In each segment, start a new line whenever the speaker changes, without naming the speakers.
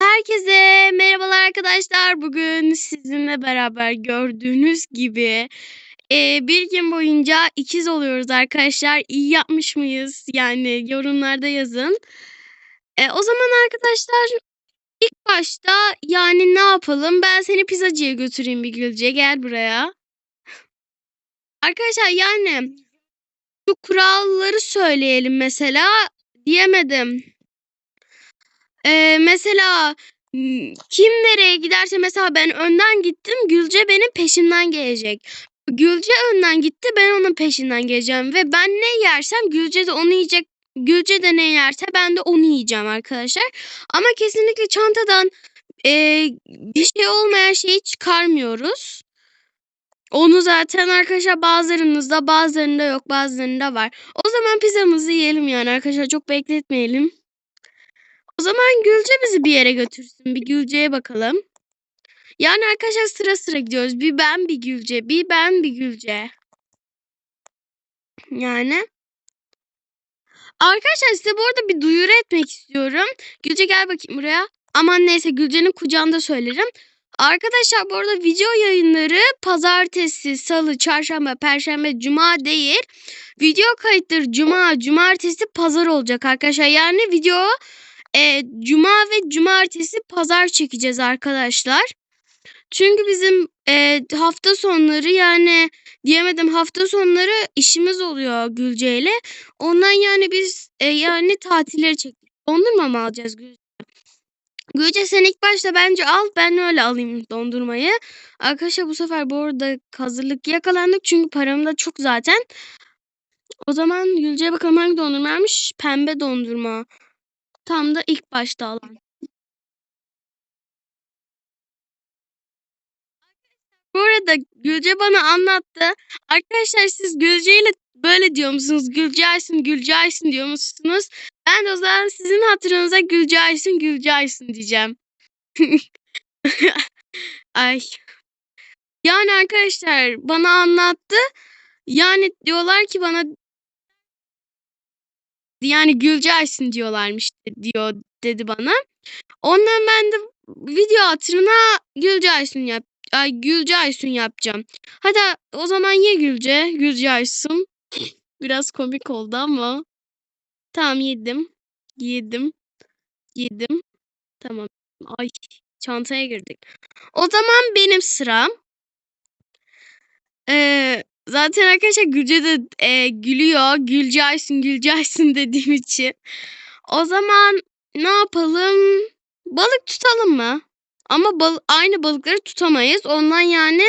Herkese merhabalar arkadaşlar. Bugün sizinle beraber gördüğünüz gibi eee, bir gün boyunca ikiz oluyoruz arkadaşlar. İyi yapmış mıyız? Yani yorumlarda yazın. E, o zaman arkadaşlar ilk başta yani ne yapalım? Ben seni pizzacıya götüreyim bir Gülce. Gel buraya. Arkadaşlar yani şu kuralları söyleyelim mesela. Diyemedim. Eee, mesela kim nereye giderse mesela ben önden gittim Gülce benim peşimden gelecek. Gülce önden gitti ben onun peşinden geleceğim ve ben ne yersem Gülce de onu yiyecek. Gülce de ne yerse ben de onu yiyeceğim arkadaşlar. Ama kesinlikle çantadan eee, bir şey olmayan şeyi çıkarmıyoruz. Onu zaten arkadaşlar bazılarınızda bazılarında yok bazılarında var. O zaman pizzamızı yiyelim yani arkadaşlar çok bekletmeyelim. O zaman Gülce bizi bir yere götürsün. Bir Gülce'ye bakalım. Yani arkadaşlar sıra sıra gidiyoruz. Bir ben bir Gülce. Bir ben bir Gülce. Yani. Arkadaşlar size bu arada bir duyuru etmek istiyorum. Gülce gel bakayım buraya. Aman neyse Gülce'nin kucağında söylerim. Arkadaşlar bu arada video yayınları pazartesi, salı, çarşamba, perşembe, cuma değil. Video kayıtları cuma, cumartesi, pazar olacak arkadaşlar. Yani video e, cuma ve cumartesi pazar çekeceğiz arkadaşlar. Çünkü bizim e, hafta sonları yani diyemedim hafta sonları işimiz oluyor Gülce ile. Ondan yani biz e, yani tatilleri çektik. Dondurma mı alacağız Gülce? Gülce sen ilk başta bence al ben öyle alayım dondurmayı. Arkadaşlar bu sefer bu arada hazırlık yakalandık çünkü param da çok zaten. O zaman Gülce'ye bakalım hangi dondurmaymış? Pembe dondurma. Tam da ilk başta alan. Bu arada Gülce bana anlattı. Arkadaşlar siz Gülce ile böyle diyor musunuz? Gülce Aysun, Gülce Aysun diyor musunuz? Ben de o zaman sizin hatırınıza Gülce Aysun, Gülce Aysun diyeceğim. Ay. Yani arkadaşlar bana anlattı. Yani diyorlar ki bana yani Gülce Aysun diyorlarmış diyor dedi bana. Ondan ben de video hatırına Gülce Aysun yap ay Gülce Aysun yapacağım. Hadi o zaman ye Gülce, Gülce Aysun. Biraz komik oldu ama. Tamam yedim. Yedim. Yedim. Tamam. Ay çantaya girdik. O zaman benim sıram. Ee, zaten arkadaşlar Gülce de e, gülüyor. Gülce Aysun, Gülce Aysun dediğim için. O zaman ne yapalım? Balık tutalım mı? Ama bal aynı balıkları tutamayız. Ondan yani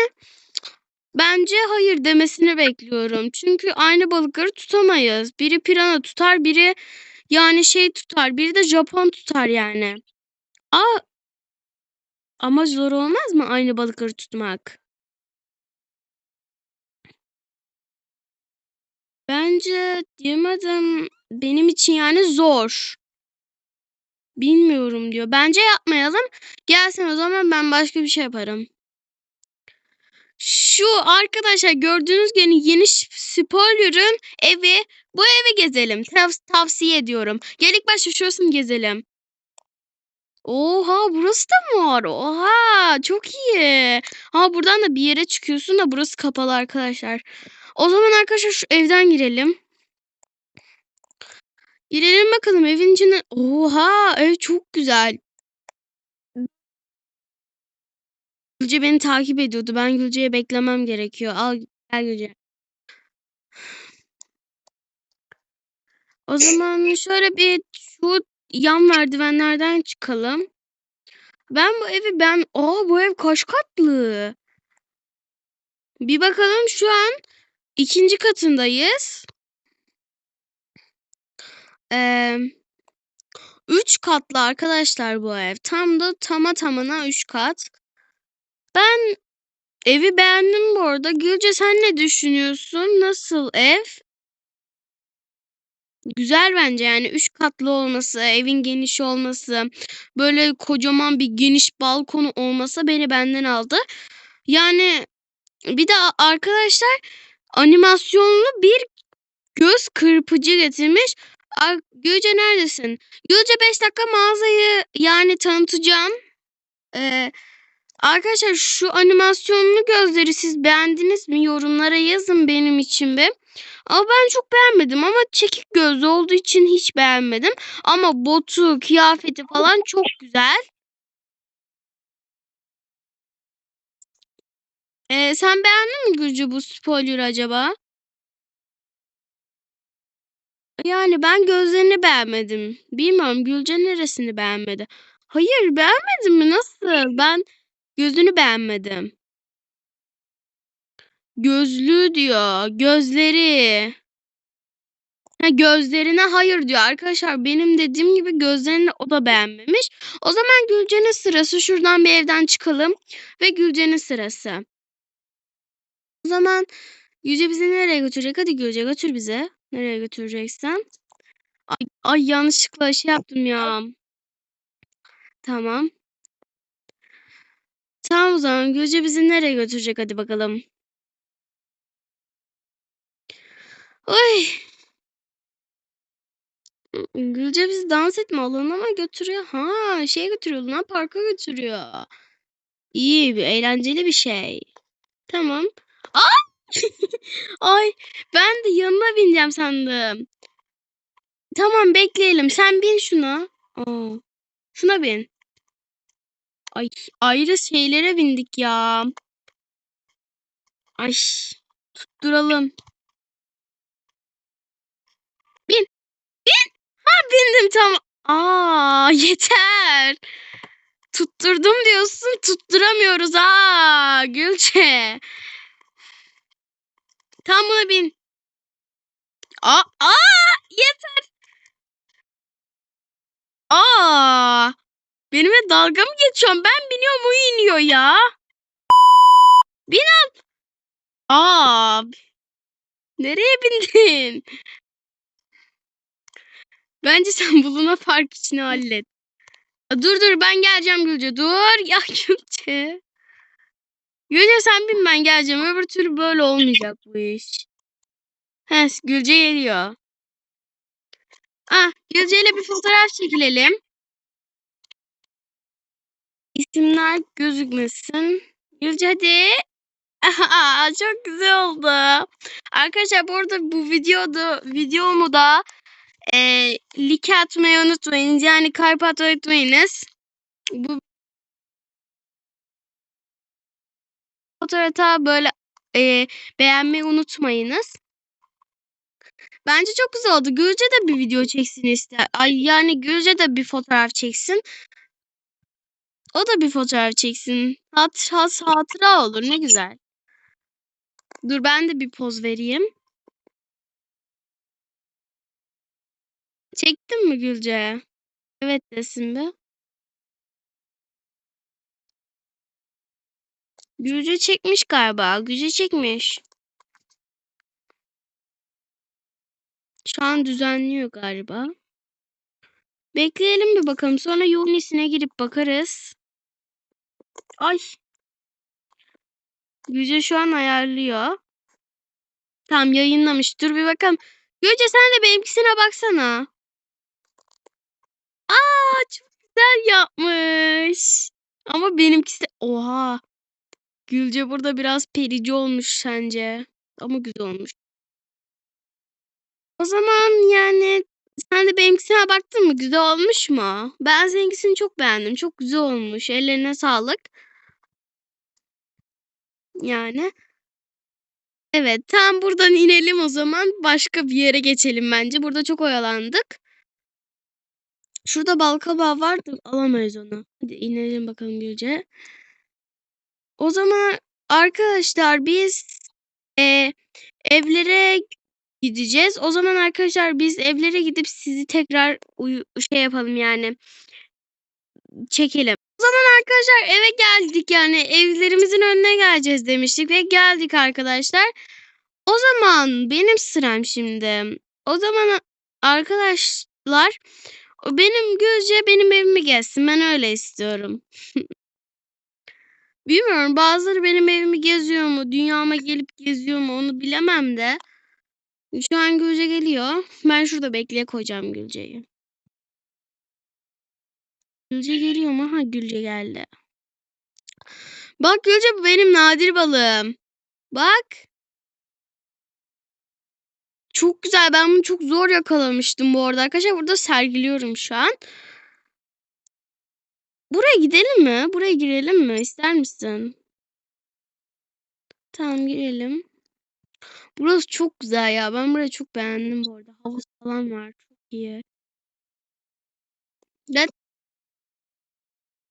bence hayır demesini bekliyorum. Çünkü aynı balıkları tutamayız. Biri pirana tutar, biri yani şey tutar, biri de Japon tutar yani. Aa, ama zor olmaz mı aynı balıkları tutmak? Bence diyemedim benim için yani zor. Bilmiyorum diyor. Bence yapmayalım. Gelsin o zaman ben başka bir şey yaparım. Şu arkadaşlar gördüğünüz gibi yeni spoiler'ın evi. Bu evi gezelim. Tav tavsiye ediyorum. Gel ilk başta gezelim. Oha burası da mı var? Oha çok iyi. Ha buradan da bir yere çıkıyorsun da burası kapalı arkadaşlar. O zaman arkadaşlar şu evden girelim. Girelim bakalım evin içine. Oha ev çok güzel. Gülce beni takip ediyordu. Ben Gülce'ye beklemem gerekiyor. Al gel Gülce. O zaman şöyle bir şu yan merdivenlerden çıkalım. Ben bu evi ben Aa bu ev kaç katlı? Bir bakalım şu an ikinci katındayız. Ee, üç katlı arkadaşlar bu ev. Tam da tama tamına üç kat. Ben evi beğendim bu arada. Gülce sen ne düşünüyorsun? Nasıl ev? Güzel bence yani üç katlı olması, evin geniş olması, böyle kocaman bir geniş balkonu olması beni benden aldı. Yani bir de arkadaşlar animasyonlu bir göz kırpıcı getirmiş. Ar Gülce neredesin? Gülce 5 dakika mağazayı yani tanıtacağım. Eee, arkadaşlar şu animasyonlu gözleri siz beğendiniz mi? Yorumlara yazın benim için bir. Ama ben çok beğenmedim ama çekik gözlü olduğu için hiç beğenmedim. Ama botu, kıyafeti falan çok güzel. Eee, sen beğendin mi Gülce bu spoiler'ı acaba? Yani ben gözlerini beğenmedim. Bilmiyorum Gülce neresini beğenmedi? Hayır beğenmedin mi? Nasıl? Ben gözünü beğenmedim. Gözlüğü diyor. Gözleri. Ha, gözlerine hayır diyor. Arkadaşlar benim dediğim gibi gözlerini o da beğenmemiş. O zaman Gülce'nin sırası. Şuradan bir evden çıkalım. Ve Gülce'nin sırası. O zaman Gülce bizi nereye götürecek? Hadi Gülce götür bize. Nereye götüreceksen. Ay, ay yanlışlıkla şey yaptım ya. Tamam. Tamam o zaman Gülce bizi nereye götürecek hadi bakalım. Oy. Gülce bizi dans etme alanına mı götürüyor? Ha şey götürüyor Luna Park'a götürüyor. İyi bir eğlenceli bir şey. Tamam. Aa! Ay ben de yanına bineceğim sandım. Tamam bekleyelim. Sen bin şuna. Aa, şuna bin. Ay ayrı şeylere bindik ya. Ay tutturalım. Bin. Bin. Ha bindim tamam. Aa yeter. Tutturdum diyorsun tutturamıyoruz ha Gülçe. Tam buna bin. Aa, aa yeter. Aa benimle dalga mı geçiyorsun? Ben biniyorum o iniyor ya. Bin al. Aa nereye bindin? Bence sen buluna fark işini hallet. Dur dur ben geleceğim Gülce. Dur ya Gülce. Gülce sen bin ben geleceğim. Öbür türlü böyle olmayacak bu iş. He Gülce geliyor. Ah Gülce ile bir fotoğraf çekilelim. İsimler gözükmesin. Gülce hadi. Aha, çok güzel oldu. Arkadaşlar bu arada bu videoda videomu da e, like atmayı unutmayınız. Yani kalp atmayı unutmayınız. Bu fotoğrafı böyle e, beğenmeyi unutmayınız. Bence çok güzel oldu. Gülce de bir video çeksin ister. Ay yani Gülce de bir fotoğraf çeksin. O da bir fotoğraf çeksin. Hat, hat, hatıra olur ne güzel. Dur ben de bir poz vereyim. Çektin mi Gülce? Evet desin bir. Gülce çekmiş galiba. Gülce çekmiş. Şu an düzenliyor galiba. Bekleyelim bir bakalım. Sonra Yunis'ine girip bakarız. Ay. Gülce şu an ayarlıyor. Tam yayınlamış. Dur bir bakalım. Gülce sen de benimkisine baksana. Aa çok güzel yapmış. Ama benimkisi oha. Gülce burada biraz perici olmuş sence. Ama güzel olmuş. O zaman yani sen de benimkisine baktın mı? Güzel olmuş mu? Ben seninkisini çok beğendim. Çok güzel olmuş. Ellerine sağlık. Yani. Evet tam buradan inelim o zaman. Başka bir yere geçelim bence. Burada çok oyalandık. Şurada balkabağı vardı. Alamayız onu. Hadi inelim bakalım Gülce. O zaman arkadaşlar biz e, evlere gideceğiz. O zaman arkadaşlar biz evlere gidip sizi tekrar şey yapalım yani çekelim. O zaman arkadaşlar eve geldik yani evlerimizin önüne geleceğiz demiştik ve geldik arkadaşlar. O zaman benim sıram şimdi. O zaman arkadaşlar benim Gülce benim evimi gezsin. Ben öyle istiyorum. Bilmiyorum bazıları benim evimi geziyor mu? Dünyama gelip geziyor mu? Onu bilemem de. Şu an Gülce geliyor. Ben şurada bekleye koyacağım Gülce'yi. Gülce geliyor mu? Ha Gülce geldi. Bak Gülce bu benim nadir balığım. Bak. Çok güzel. Ben bunu çok zor yakalamıştım bu arada. Arkadaşlar burada sergiliyorum şu an. Buraya gidelim mi? Buraya girelim mi? İster misin? Tamam girelim. Burası çok güzel ya. Ben burayı çok beğendim bu arada. Havuz falan var. Çok iyi. Ben...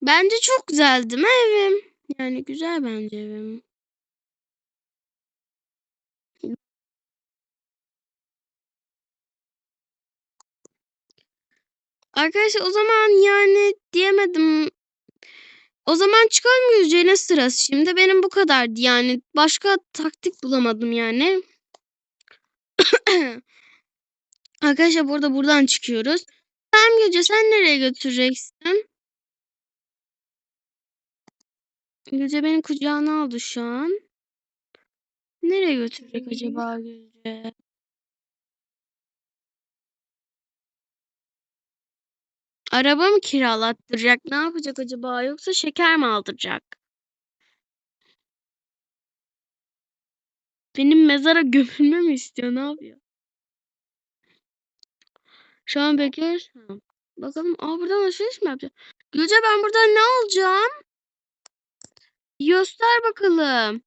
Bence çok güzel değil mi evim? Yani güzel bence evim. Arkadaşlar o zaman yani diyemedim. O zaman çıkalım yüzeceğine sırası. Şimdi benim bu kadardı yani. Başka taktik bulamadım yani. Arkadaşlar burada buradan çıkıyoruz. Tamam Gülce sen nereye götüreceksin? Gülce beni kucağına aldı şu an. Nereye götürecek acaba Gülce? Araba mı kiralattıracak? Ne yapacak acaba? Yoksa şeker mi aldıracak? Benim mezara gömülme mi istiyor? Ne yapıyor? Şu an bekliyoruz. Bakalım. Aa buradan alışveriş mi yapacak? Gülce ben buradan ne alacağım? Göster bakalım.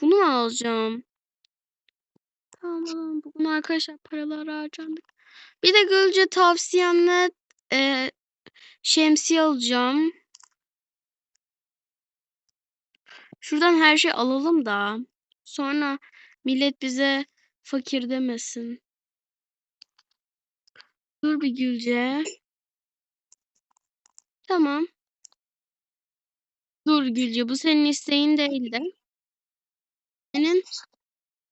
Bunu alacağım? Tamam. Bugün arkadaşlar paraları harcandık. Bir de Gülce tavsiyenle e, şemsiye alacağım. Şuradan her şey alalım da. Sonra millet bize fakir demesin. Dur bir Gülce. Tamam. Dur Gülce bu senin isteğin değildi. Senin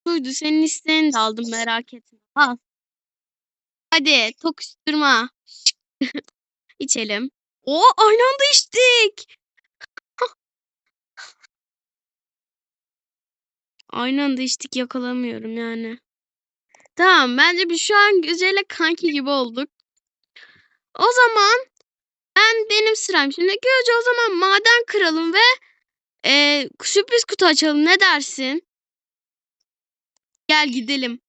buydu senin isteğini de aldım merak etme. Al. Hadi tokuşturma. İçelim. O aynı anda içtik. Aynı anda içtik yakalamıyorum yani. Tamam bence biz şu an Güzel'le kanki gibi olduk. O zaman ben benim sıram. Şimdi Gülce o zaman maden kıralım ve e, sürpriz kutu açalım. Ne dersin? Gel gidelim.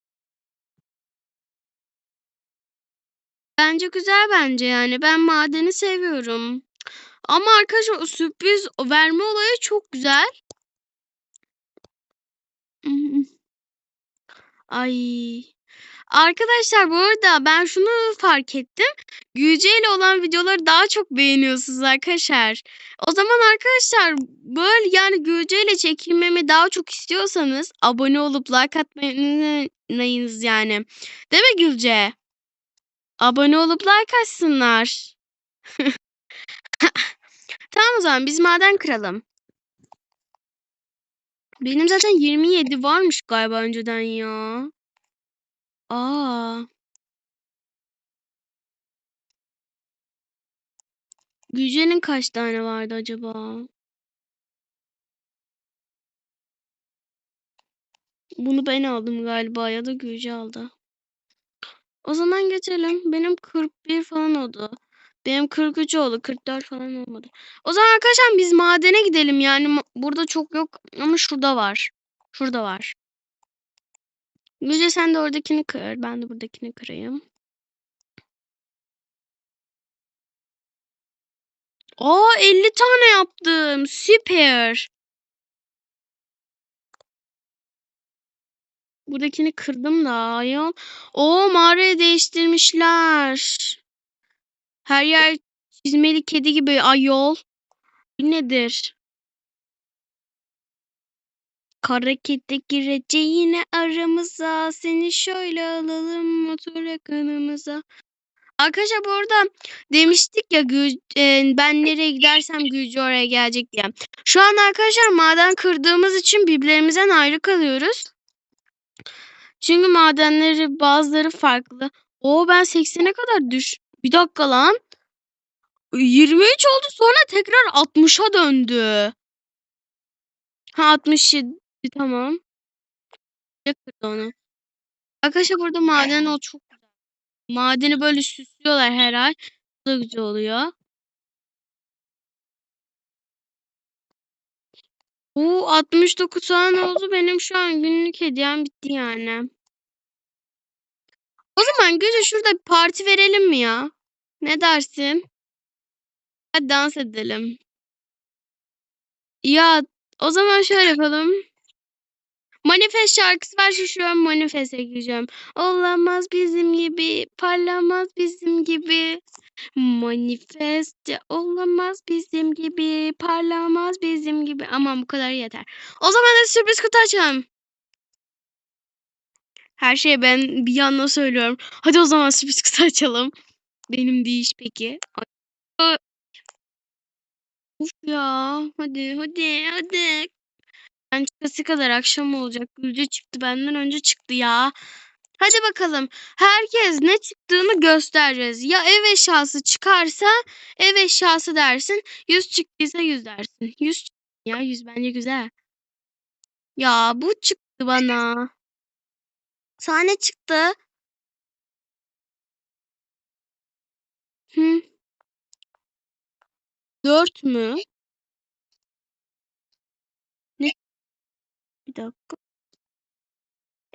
Bence güzel bence yani. Ben madeni seviyorum. Ama arkadaşlar o sürpriz verme olayı çok güzel. Ay. Arkadaşlar bu arada ben şunu fark ettim. Gülce ile olan videoları daha çok beğeniyorsunuz arkadaşlar. O zaman arkadaşlar böyle yani Gülce ile çekilmemi daha çok istiyorsanız abone olup like atmayı yani. Değil mi Gülce? Abone olup like atsınlar. tamam o zaman biz maden kıralım. Benim zaten 27 varmış galiba önceden ya. Aa. Gülce'nin kaç tane vardı acaba? Bunu ben aldım galiba ya da Gülce aldı. O zaman geçelim. Benim 41 falan oldu. Benim 43 oldu. 44 falan olmadı. O zaman arkadaşlar biz madene gidelim. Yani burada çok yok ama şurada var. Şurada var. Gülce sen de oradakini kır. Ben de buradakini kırayım. Aa 50 tane yaptım. Süper. Buradakini kırdım da ayol. O mağarayı değiştirmişler. Her yer çizmeli kedi gibi ayol. Bu nedir? Kara kedi girecek yine aramıza. Seni şöyle alalım motor yakınımıza. Arkadaşlar bu arada demiştik ya e, ben nereye gidersem Gülcü oraya gelecek diye. Şu an arkadaşlar maden kırdığımız için birbirlerimizden ayrı kalıyoruz. Çünkü madenleri bazıları farklı. O ben 80'e kadar düş. Bir dakika lan. 23 oldu sonra tekrar 60'a döndü. Ha 67 tamam. Kırdı onu. Arkadaşlar burada maden o çok güzel. Madeni böyle süslüyorlar her ay. Bu güzel oluyor. Oo 69 tane oldu. Benim şu an günlük hediyem bitti yani. O zaman Gülce şurada bir parti verelim mi ya? Ne dersin? Hadi dans edelim. Ya o zaman şöyle yapalım. Manifest şarkısı var şu an manifeste gireceğim. Olamaz bizim gibi, parlamaz bizim gibi. Manifest olamaz bizim gibi, parlamaz bizim gibi. Aman bu kadar yeter. O zaman da sürpriz kutu açalım. Her şeyi ben bir yandan söylüyorum. Hadi o zaman sürpriz kutu açalım. Benim değiş peki. Uf ya. Hadi hadi hadi. Ben çıkası kadar akşam olacak. Gülce çıktı benden önce çıktı ya. Hadi bakalım. Herkes ne çıktığını göstereceğiz. Ya ev eşyası çıkarsa ev eşyası dersin. Yüz çıktıysa yüz dersin. Yüz ya yüz bence güzel. Ya bu çıktı bana. Sana ne çıktı? Hı. Dört mü? Ne? Bir dakika.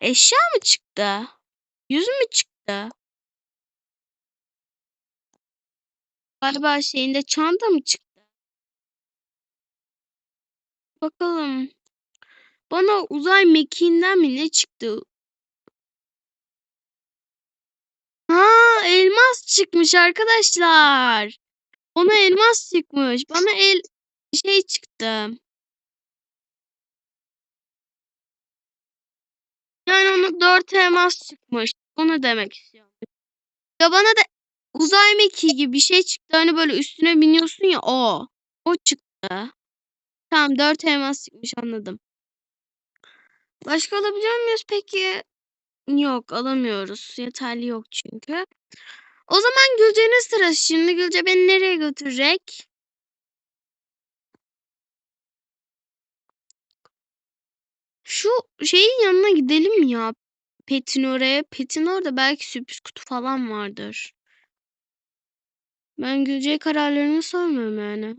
Eşya mı çıktı? Yüz mü çıktı? Galiba şeyinde çanta mı çıktı? Bakalım. Bana uzay mekiğinden mi ne çıktı? Ha, elmas çıkmış arkadaşlar. Ona elmas çıkmış. Bana el şey çıktı. Yani ona dört elmas çıkmış. Onu demek istiyorum. Ya bana da uzay mekiği gibi bir şey çıktı. Hani böyle üstüne biniyorsun ya o. O çıktı. Tamam dört elmas çıkmış anladım. Başka alabiliyor muyuz peki? Yok alamıyoruz. Yeterli yok çünkü. O zaman Gülce'nin sırası. Şimdi Gülce beni nereye götürecek? Şu şeyin yanına gidelim ya. Pet'in oraya. Pet'in orada belki sürpriz kutu falan vardır. Ben Gülce'ye kararlarını sormuyorum yani.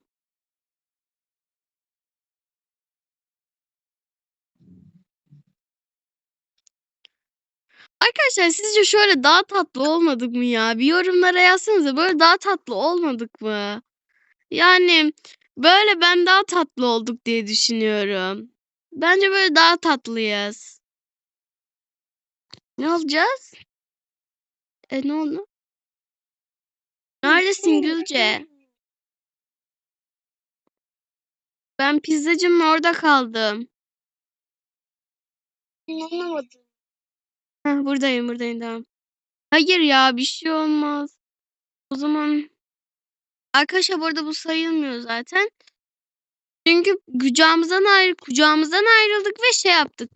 Arkadaşlar sizce şöyle daha tatlı olmadık mı ya? Bir yorumlara yazsanıza böyle daha tatlı olmadık mı? Yani böyle ben daha tatlı olduk diye düşünüyorum. Bence böyle daha tatlıyız. Ne olacağız? E ne oldu? Neredesin Gülce? Ben pizzacının orada kaldım.
Anlamadım.
Heh, buradayım buradayım tamam. Hayır ya bir şey olmaz. O zaman arkadaşlar burada bu sayılmıyor zaten. Çünkü kucağımızdan ayrı kucağımızdan ayrıldık ve şey yaptık.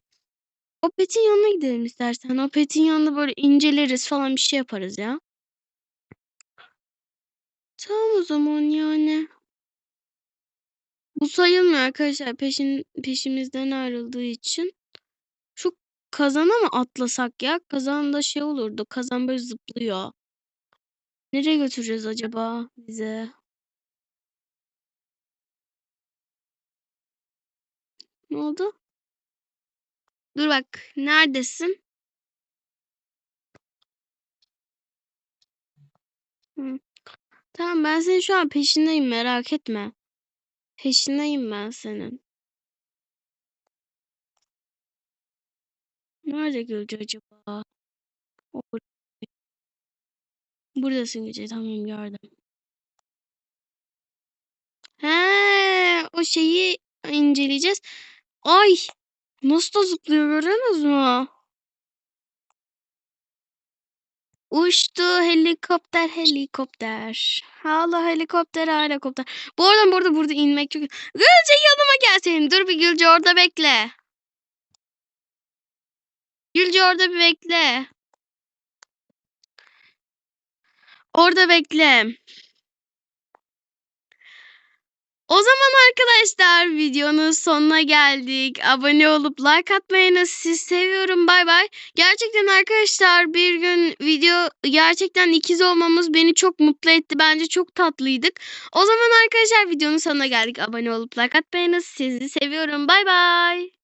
O petin yanına gidelim istersen. O petin yanında böyle inceleriz falan bir şey yaparız ya. Tamam o zaman yani. Bu sayılmıyor arkadaşlar peşin peşimizden ayrıldığı için. Şu kazana mı atlasak ya? Kazanda şey olurdu. Kazan böyle zıplıyor. Nereye götüreceğiz acaba bize? Ne oldu? Dur bak. Neredesin? Hı. Tamam ben senin şu an peşindeyim merak etme. Peşindeyim ben senin. Nerede Gülce acaba? O bur- Buradasın Gülce tamam gördüm. He, o şeyi inceleyeceğiz. Ay nasıl da zıplıyor görüyorsunuz mu? Uçtu helikopter helikopter. Hala helikopter helikopter. Bu arada burada burada inmek çok... Gülce yanıma gelsin. Dur bir Gülce orada bekle. Gülce orada bir bekle. Orada bekle. O zaman arkadaşlar videonun sonuna geldik. Abone olup like atmayınız. Sizi seviyorum. Bay bay. Gerçekten arkadaşlar bir gün video gerçekten ikiz olmamız beni çok mutlu etti. Bence çok tatlıydık. O zaman arkadaşlar videonun sonuna geldik. Abone olup like atmayınız. Sizi seviyorum. Bay bay.